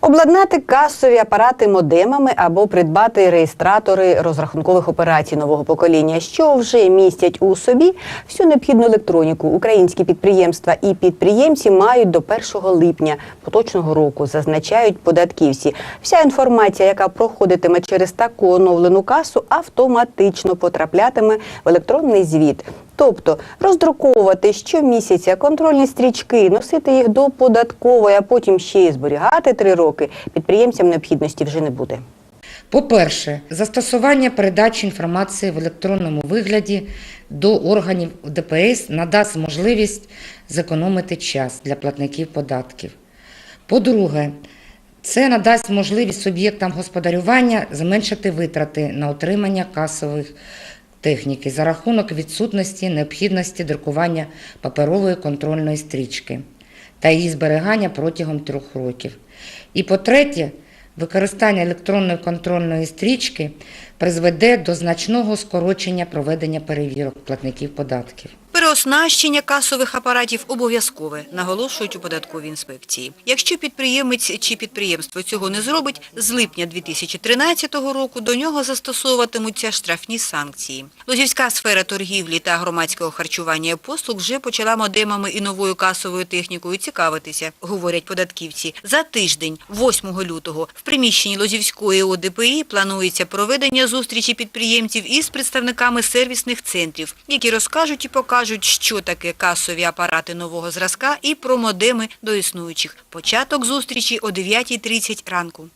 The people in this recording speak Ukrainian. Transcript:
Обладнати касові апарати модемами або придбати реєстратори розрахункових операцій нового покоління, що вже містять у собі всю необхідну електроніку. Українські підприємства і підприємці мають до 1 липня поточного року, зазначають податківці. Вся інформація, яка проходитиме через таку оновлену касу, автоматично потраплятиме в електронний звіт. Тобто роздруковувати щомісяця контрольні стрічки, носити їх до податкової, а потім ще й зберігати три роки, підприємцям необхідності вже не буде. По-перше, застосування передачі інформації в електронному вигляді до органів ДПС надасть можливість зекономити час для платників податків. По-друге, це надасть можливість суб'єктам господарювання зменшити витрати на отримання касових техніки за рахунок відсутності необхідності друкування паперової контрольної стрічки та її зберігання протягом трьох років. І по-третє, використання електронної контрольної стрічки призведе до значного скорочення проведення перевірок платників податків. Переоснащення касових апаратів обов'язкове, наголошують у податковій інспекції. Якщо підприємець чи підприємство цього не зробить, з липня 2013 року до нього застосовуватимуться штрафні санкції. Лозівська сфера торгівлі та громадського харчування послуг вже почала модемами і новою касовою технікою цікавитися, говорять податківці. За тиждень, 8 лютого, в приміщенні Лозівської ОДПІ планується проведення зустрічі підприємців із представниками сервісних центрів, які розкажуть і покажуть, що таке касові апарати нового зразка і про модеми до існуючих. Початок зустрічі о 9.30 ранку.